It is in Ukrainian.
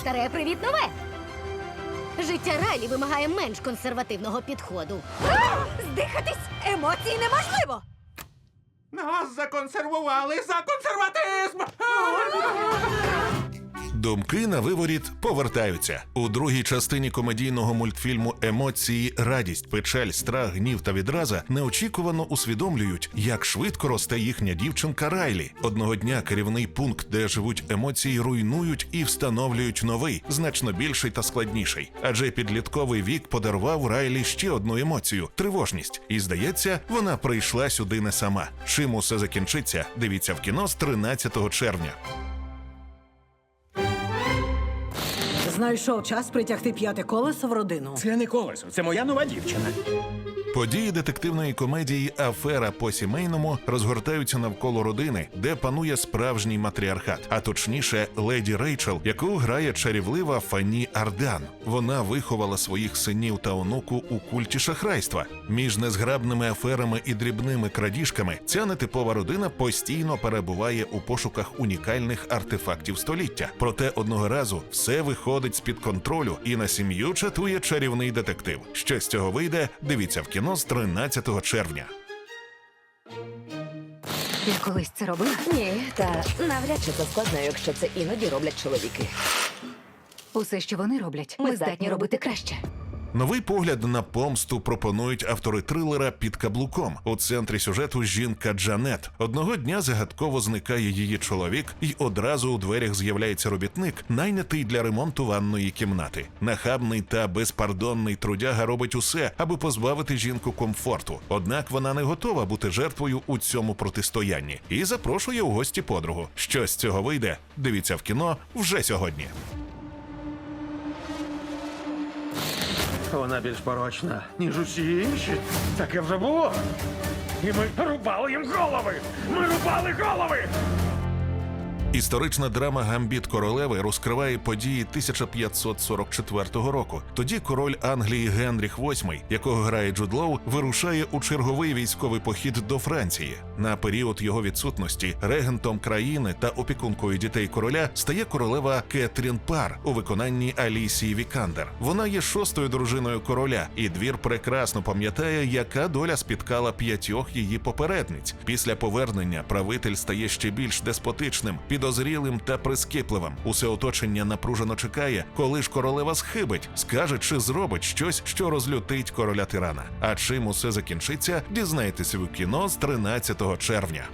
старе, привіт нове. Життя Райлі вимагає менш консервативного підходу. Здихатись емоцій неможливо. Нас законсервували за консерватизм! Думки на виворіт повертаються у другій частині комедійного мультфільму Емоції, радість, печаль, страх, гнів та відраза неочікувано усвідомлюють, як швидко росте їхня дівчинка Райлі. Одного дня керівний пункт, де живуть емоції, руйнують і встановлюють новий, значно більший та складніший. Адже підлітковий вік подарував Райлі ще одну емоцію тривожність. І здається, вона прийшла сюди не сама. Чим усе закінчиться? Дивіться в кіно з 13 червня. Знайшов час притягти п'яте колесо в родину. Це не колесо, це моя нова дівчина. Події детективної комедії Афера по сімейному розгортаються навколо родини, де панує справжній матріархат, а точніше, леді Рейчел, яку грає чарівлива Фані Ардан. Вона виховала своїх синів та онуку у культі шахрайства. Між незграбними аферами і дрібними крадіжками ця нетипова родина постійно перебуває у пошуках унікальних артефактів століття. Проте одного разу все виходить з під контролю, і на сім'ю чатує чарівний детектив. Що з цього вийде? Дивіться в кіно з 13 червня. Я колись це робила. Ні, та навряд чи це складно, якщо це іноді роблять чоловіки. Усе, що вони роблять, Ми здатні робити краще. Новий погляд на помсту пропонують автори трилера під каблуком. У центрі сюжету жінка Джанет. Одного дня загадково зникає її чоловік, і одразу у дверях з'являється робітник, найнятий для ремонту ванної кімнати. Нахабний та безпардонний трудяга робить усе, аби позбавити жінку комфорту. Однак вона не готова бути жертвою у цьому протистоянні і запрошує у гості подругу. Що з цього вийде? Дивіться в кіно вже сьогодні. Вона більш порочна, ніж усі інші. Таке вже було. І ми рубали їм голови! Ми рубали голови! Історична драма Гамбіт королеви розкриває події 1544 року. Тоді король Англії Генріх VIII, якого грає Джуд Лоу, вирушає у черговий військовий похід до Франції. На період його відсутності регентом країни та опікункою дітей короля стає королева Кетрін Пар у виконанні Алісії Вікандер. Вона є шостою дружиною короля, і двір прекрасно пам'ятає, яка доля спіткала п'ятьох її попередниць. Після повернення правитель стає ще більш деспотичним, підозрілим та прискіпливим. Усе оточення напружено чекає, коли ж королева схибить, скаже чи зробить щось, що розлютить короля тирана. А чим усе закінчиться, дізнайтеся в кіно з 13 червня.